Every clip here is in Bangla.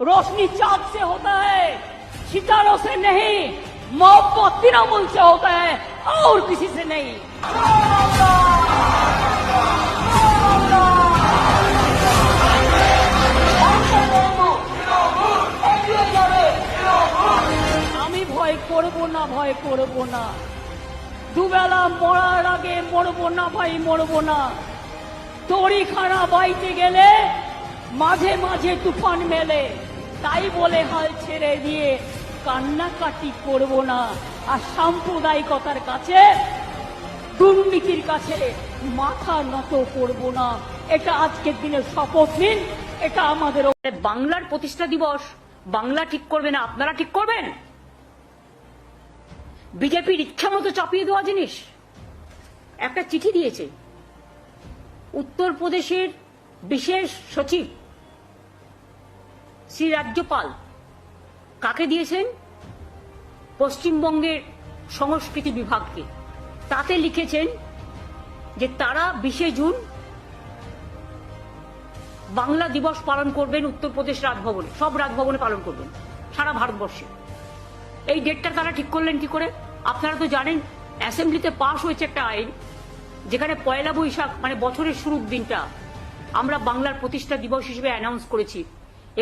रोशनी चाँद से होता है सितारों से नहीं मोहब्बत तृणमूल से होता है और किसी से नहीं আমি ভয় করব না ভয় করব না দুবেলা মরার আগে মরবো না ভাই মরবো না তরি খানা বাইতে গেলে মাঝে মাঝে তুফান মেলে। তাই বলে হাল ছেড়ে দিয়ে কান্নাকাটি করব না। আর সাম্প্রদায়িকতার কাছে, দুর্নীতির কাছে মাথা নত করব না। এটা আজকের দিনের শপথ নিন। এটা আমাদের বাংলার প্রতিষ্ঠা দিবস। বাংলা ঠিক করবে না, আপনারা ঠিক করবেন? বিজেপির ইচ্ছা মতো চাপিয়ে দেওয়া জিনিস। একটা চিঠি দিয়েছে। উত্তরপ্রদেশের বিশেষ সচিব শ্রী রাজ্যপাল কাকে দিয়েছেন? পশ্চিমবঙ্গের সংস্কৃতি বিভাগকে। তাতে লিখেছেন যে তারা বিশে জুন বাংলা দিবস পালন করবেন উত্তরপ্রদেশ রাজভবনে। সব রাজভবনে পালন করবেন, সারা ভারতবর্ষে। এই ডেটটা তারা ঠিক করলেন কি করে? আপনারা তো জানেন, অ্যাসেম্বলিতে পাশ হয়েছে একটা আইন, যেখানে পয়লা বৈশাখ মানে বছরের শুরুর দিনটা আমরা বাংলার প্রতিষ্ঠা দিবস হিসেবে অ্যানাউন্স করেছি।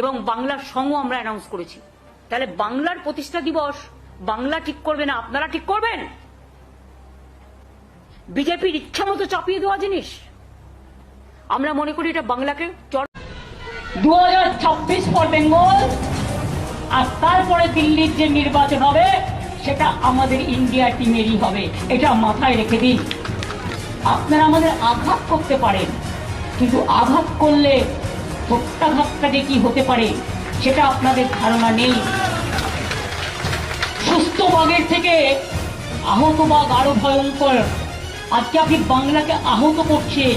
এবং বাংলার সঙ্গও আমরা অ্যানাউন্স করেছি। তাহলে বাংলার প্রতিষ্ঠা দিবস, বাংলা ঠিক করবে না, আপনারা ঠিক করবেন? বিজেপির ইচ্ছা মতো চাপিয়ে দেওয়া জিনিস। আমরা মনে করি এটা বাংলাকে দু হাজার বেঙ্গল, আর তারপরে দিল্লির যে নির্বাচন হবে, সেটা আমাদের ইন্ডিয়া টিমেরই হবে। এটা মাথায় রেখে দিন। আপনারা আমাদের আঘাত করতে পারেন, কিন্তু আঘাত করলে প্রত্যাঘাতটা যে কি হতে পারে, সেটা আপনাদের ধারণা নেই। সুস্থ বাঘের থেকে আহত বাঘ আরও ভয়ঙ্কর। আজকে আপনি বাংলাকে আহত করছেন।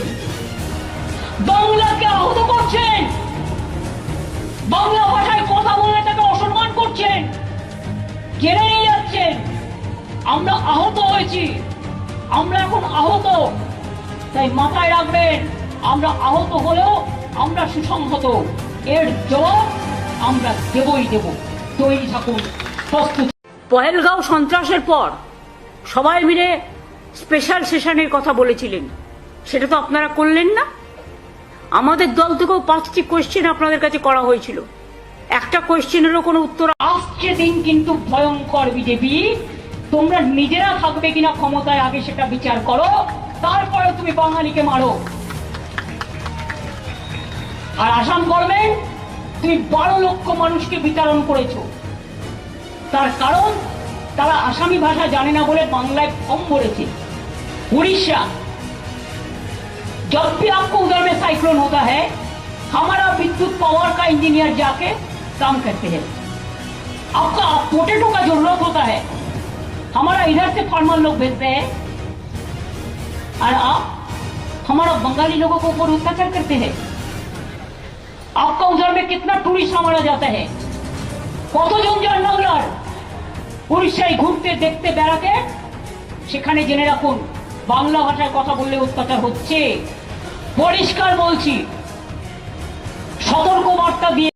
বাংলাকে আহত করছেন! বাংলা ভাষায় কথা বলে তাকে অসম্মান করছেন। কেড়ে নিয়ে যাচ্ছেন। আমরা আহত হয়েছি। আমরা এখন আহত। তাই মাথায় রাখবেন, আমরা আহত হলেও আমরা সুসংহত। এর জবাব আমরা দেবই দেব। তৈরি থাকুন প্রস্তুত। পহেলগাঁও সন্ত্রাসের পর সবাই মিলে স্পেশাল সেশনের কথা বলেছিলেন। সেটা তো আপনারা করলেন না। আমাদের দল থেকেও পাঁচটি কোয়েশ্চেন আপনাদের কাছে করা হয়েছিল। একটা কোয়েশ্চেনেরও কোনো উত্তর আসছে দিন কিন্তু ভয়ঙ্কর বিজেপি। তোমরা নিজেরা থাকবে কিনা ক্ষমতায় আগে সেটা বিচার করো। তারপরে তুমি বাঙালিকে মারো। আর আসাম গভর্নমেন্ট তুমি বারো লক্ষ মানুষকে বিতরণ করেছো তার কারণ তারা আসামি ভাষা জানে না বলে বাংলায় ফর্ম ভরেছে উড়িষ্যা जब भी आपको उधर में साइक्लोन होता है हमारा विद्युत पावर का इंजीनियर जाके काम करते हैं आपका पोटेटो का जरूरत होता है हमारा इधर से फार्मर लोग भेजते हैं और आप हमारा बंगाली लोगों को ऊपर अत्याचार करते हैं आपका उधर में कितना टूरिस्ट हमारा जाता है কতজন যান বাংলার উড়িষ্যায় ঘুরতে দেখতে বেড়াতে সেখানে জেনে রাখুন বাংলা ভাষায় কথা বললে অত্যাচার হচ্ছে পরিষ্কার বলছি সতর্ক বার্তা দিয়ে